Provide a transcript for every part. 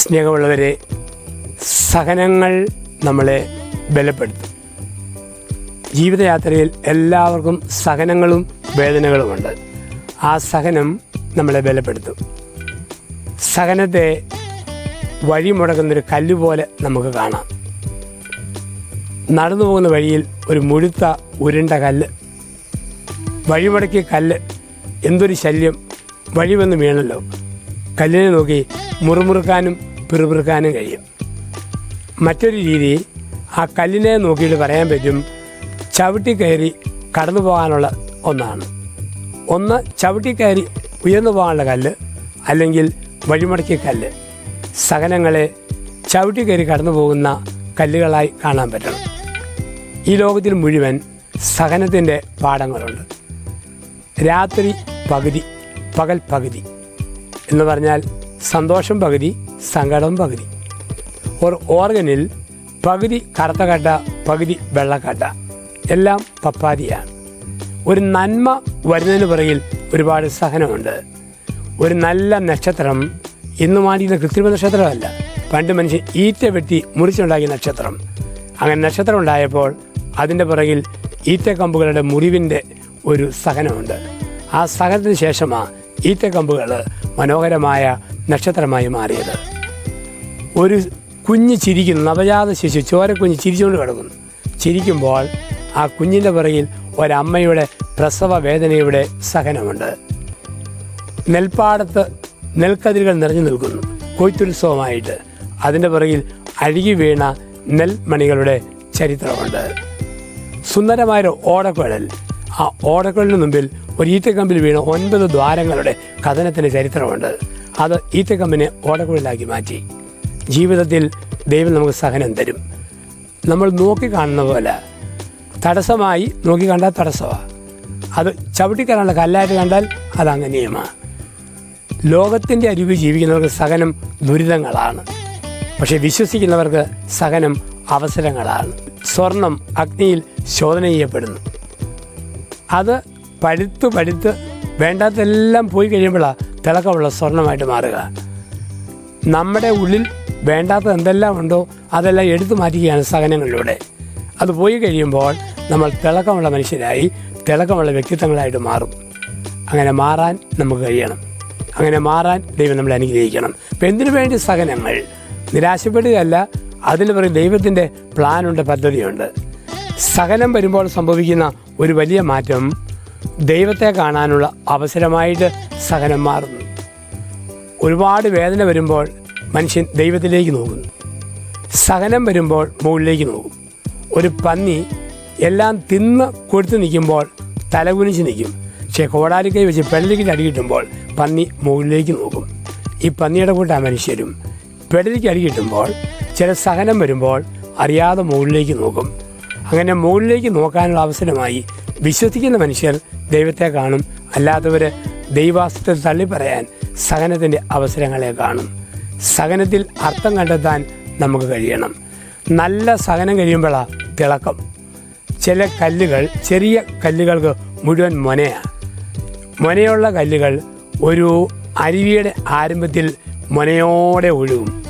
സ്നേഹമുള്ളവരെ സഹനങ്ങൾ നമ്മളെ ബലപ്പെടുത്തും. ജീവിതയാത്രയിൽ എല്ലാവർക്കും സഹനങ്ങളും വേദനകളുമുണ്ട്. ആ സഹനം നമ്മളെ ബലപ്പെടുത്തും. സഹനത്തെ വഴിമുടക്കുന്നൊരു കല്ല് പോലെ നമുക്ക് കാണാം. നടന്നു പോകുന്ന വഴിയിൽ ഒരു മുഴുത്ത ഉരുണ്ട കല്ല്. വഴിമുടക്കിയ കല്ല് എന്തൊരു ശല്യം. വഴി വന്ന് വീണല്ലോ. കല്ലിനെ നോക്കി മുറുമുറുക്കാനും പിറുപിറുക്കാനും കഴിയും. മറ്റൊരു രീതി ആ കല്ലിനെ നോക്കിയിട്ട് പറയാൻ പറ്റും ചവിട്ടി കയറി കടന്നു പോകാനുള്ള ഒന്നാണ്. ഒന്ന് ചവിട്ടി കയറി ഉയർന്നു പോകാനുള്ള കല്ല് അല്ലെങ്കിൽ വഴിമുടക്കിയ കല്ല്. സഹനങ്ങളെ ചവിട്ടി കയറി കടന്നു പോകുന്ന കല്ലുകളായി കാണാൻ പറ്റണം ഈ ലോകത്തിൽ മുഴുവൻ സഹനത്തിന്റെ പാഠങ്ങളുണ്ട്. രാത്രി പകുതി പകൽ പകുതി എന്ന് പറഞ്ഞാൽ സന്തോഷം പകുതി സങ്കടം പകുതി. ഒരു ഓർഗനിൽ പകുതി കറുത്ത കട്ട പകുതി വെള്ളക്കട്ട എല്ലാം പപ്പാതിയാണ്. ഒരു നന്മ വരുന്നതിന് പുറകിൽ ഒരുപാട് സഹനമുണ്ട്. ഒരു നല്ല നക്ഷത്രം ഇന്ന് മാറ്റിയിരുന്ന കൃത്രിമ നക്ഷത്രമല്ല. പണ്ട് മനുഷ്യൻ ഈറ്റ വെട്ടി മുറിച്ചുണ്ടാക്കിയ നക്ഷത്രം. അങ്ങനെ നക്ഷത്രം ഉണ്ടായപ്പോൾ അതിന്റെ പുറകിൽ ഈറ്റക്കമ്പുകളുടെ മുറിവിന്റെ ഒരു സഹനമുണ്ട്. ആ സഹനത്തിന് ശേഷമാണ് ഈറ്റക്കമ്പുകൾ മനോഹരമായ നക്ഷത്രമായി മാറിയത്. ഒരു കുഞ്ഞ് ചിരിക്കുന്നു. നവജാത ശിശു ചോരക്കുഞ്ഞ് ചിരിച്ചുകൊണ്ട് കിടക്കുന്നു. ചിരിക്കുമ്പോൾ ആ കുഞ്ഞിന്റെ പുറകിൽ ഒരമ്മയുടെ പ്രസവ വേദനയുടെ സഹനമുണ്ട്. നെൽപ്പാടത്ത് നെൽക്കതിരുകൾ നിറഞ്ഞു നിൽക്കുന്നു. കൊയ്ത്തുത്സവമായിട്ട് അതിന്റെ പുറകിൽ അഴുകി വീണ നെൽമണികളുടെ ചരിത്രമുണ്ട്. സുന്ദരമായൊരു ഓടക്കുഴൽ. ആ ഓടക്കുഴലിന് മുമ്പിൽ ഒരു ഈറ്റക്കമ്പിൽ വീണ ഒൻപത് ദ്വാരങ്ങളുടെ കഥനത്തിന്റെ ചരിത്രമുണ്ട്. അത് ഈറ്റക്കമ്പിനെ ഓടക്കുഴലാക്കി മാറ്റി. ജീവിതത്തിൽ ദൈവം നമുക്ക് സഹനം തരും. നമ്മൾ നോക്കി കാണുന്ന പോലെ. തടസ്സമായി നോക്കി കണ്ടാൽ തടസ്സമാണ് അത് ചവിട്ടിക്കാനുള്ള കല്ലായിട്ട് കണ്ടാൽ അത് അങ്ങനെയുമാണ് ലോകത്തിന്റെ അരിവ് ജീവിക്കുന്നവർക്ക് സഹനം ദുരിതങ്ങളാണ്. പക്ഷെ വിശ്വസിക്കുന്നവർക്ക് സഹനം അവസരങ്ങളാണ്. സ്വർണം അഗ്നിയിൽ ശോധന ചെയ്യപ്പെടുന്നു. അത് പഴുത്ത് പഴുത്ത് വേണ്ടാത്തെല്ലാം പോയി കഴിയുമ്പോഴാണ് തിളക്കമുള്ള സ്വർണമായിട്ട് മാറുക. നമ്മുടെ ഉള്ളിൽ വേണ്ടാത്ത എന്തെല്ലാം ഉണ്ടോ അതെല്ലാം എടുത്തു മാറ്റുകയാണ് സഹനങ്ങളിലൂടെ. അത് പോയി കഴിയുമ്പോൾ നമ്മൾ തിളക്കമുള്ള മനുഷ്യരായി തിളക്കമുള്ള വ്യക്തിത്വങ്ങളായിട്ട് മാറും. അങ്ങനെ മാറാൻ നമുക്ക് കഴിയണം. അങ്ങനെ മാറാൻ ദൈവം നമ്മളെ അനുഗ്രഹിക്കണം. അപ്പം എന്തിനു വേണ്ടി സഹനങ്ങൾ? നിരാശപ്പെടുകയല്ല അതിന് പറയും ദൈവത്തിന്റെ പ്ലാനുണ്ട് പദ്ധതിയുണ്ട്. സഹനം വരുമ്പോൾ സംഭവിക്കുന്ന ഒരു വലിയ മാറ്റം ദൈവത്തെ കാണാനുള്ള അവസരമായിട്ട് സഹനം മാറുന്നു ഒരുപാട് വേദന വരുമ്പോൾ മനുഷ്യൻ ദൈവത്തിലേക്ക് നോക്കുന്നു. സഹനം വരുമ്പോൾ മുകളിലേക്ക് നോക്കും. ഒരു പന്നി എല്ലാം തിന്ന് കൊടുത്ത് നിൽക്കുമ്പോൾ തലകുനിച്ച് നിൽക്കും. പക്ഷേ കോടാലിക്കൈ വെച്ച് പെടലിക്കിട്ട് അടി കിട്ടുമ്പോൾ പന്നി മുകളിലേക്ക് നോക്കും. ഈ പന്നിയുടെ കൂട്ടാ മനുഷ്യരും പെടലിക്ക് അടി കിട്ടുമ്പോൾ ചില സഹനം വരുമ്പോൾ അറിയാതെ മുകളിലേക്ക് നോക്കും. അങ്ങനെ മുകളിലേക്ക് നോക്കാനുള്ള അവസരമായി വിശ്വസിക്കുന്ന മനുഷ്യർ ദൈവത്തെ കാണും. അല്ലാത്തവർ ദൈവാസ്തത്തെ തള്ളി പറയാൻ സഹനത്തിന്റെ അവസരങ്ങളെ കാണും. സഹനത്തിൽ അർത്ഥം കണ്ടെത്താൻ നമുക്ക് കഴിയണം. നല്ല സഹനം കഴിയുമ്പോഴാണ് തിളക്കം. ചില കല്ലുകൾ ചെറിയ കല്ലുകൾക്ക് മുഴുവൻ മൊനയാണ് മൊനയുള്ള കല്ലുകൾ ഒരു അരുവിയുടെ ആരംഭത്തിൽ മൊനയോടെ ഒഴുകും.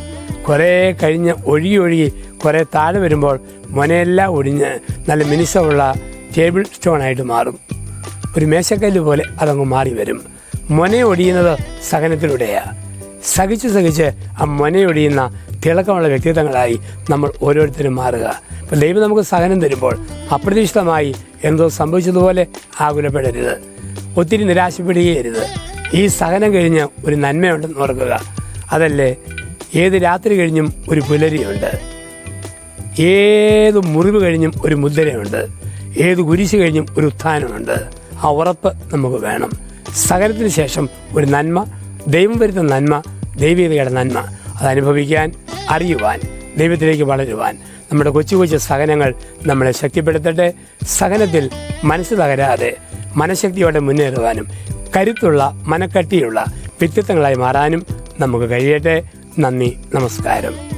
കുറേ കഴിഞ്ഞ് ഒഴുകി ഒഴുകി കുറേ താഴെ വരുമ്പോൾ മൊനയെല്ലാം ഒടിഞ്ഞ് നല്ല മിനുസമുള്ള ടേബിൾ സ്റ്റോണായിട്ട് മാറും. ഒരു മേശക്കല്ല് പോലെ അതങ്ങ് മാറി വരും മൊനയൊടിയുന്നത് സഹനത്തിലൂടെയാണ് സഹിച്ച് സഹിച്ച് ആ മൊനയൊടിയുന്ന തിളക്കമുള്ള വ്യക്തിത്വങ്ങളായി നമ്മൾ ഓരോരുത്തരും മാറുക. അപ്പം ദൈവം നമുക്ക് സഹനം തരുമ്പോൾ അപ്രതീക്ഷിതമായി എന്തോ സംഭവിച്ചതുപോലെ ആകുലപ്പെടരുത്. ഒത്തിരി നിരാശപ്പെടുകയരുത്. ഈ സഹനം കഴിഞ്ഞ് ഒരു നന്മയുണ്ടെന്ന് ഓർക്കുക. അതല്ലേ? ഏത് രാത്രി കഴിഞ്ഞും ഒരു പുലരിയുണ്ട്. ഏത് മുറിവ് കഴിഞ്ഞും ഒരു മുദ്രയുണ്ട്. ഏത് കുരിശ് കഴിഞ്ഞും ഒരു ഉത്ഥാനമുണ്ട്. ആ ഉറപ്പ് നമുക്ക് വേണം. സകലത്തിന് ശേഷം ഒരു നന്മ ദൈവം വരുത്തുന്ന നന്മ ദൈവീകതയുടെ നന്മ അത് അനുഭവിക്കാൻ അറിയുവാൻ ദൈവത്തിലേക്ക് വളരുവാൻ. നമ്മുടെ കൊച്ചു കൊച്ചു സഹനങ്ങൾ നമ്മളെ ശക്തിപ്പെടുത്തട്ടെ. സഹനത്തിൽ മനസ്സ് തകരാതെ മനഃശക്തിയോടെ മുന്നേറുവാനും കരുത്തുള്ള മനക്കട്ടിയുള്ള വ്യക്തിത്വങ്ങളായി മാറാനും നമുക്ക് കഴിയട്ടെ. നന്ദി നമസ്കാരം.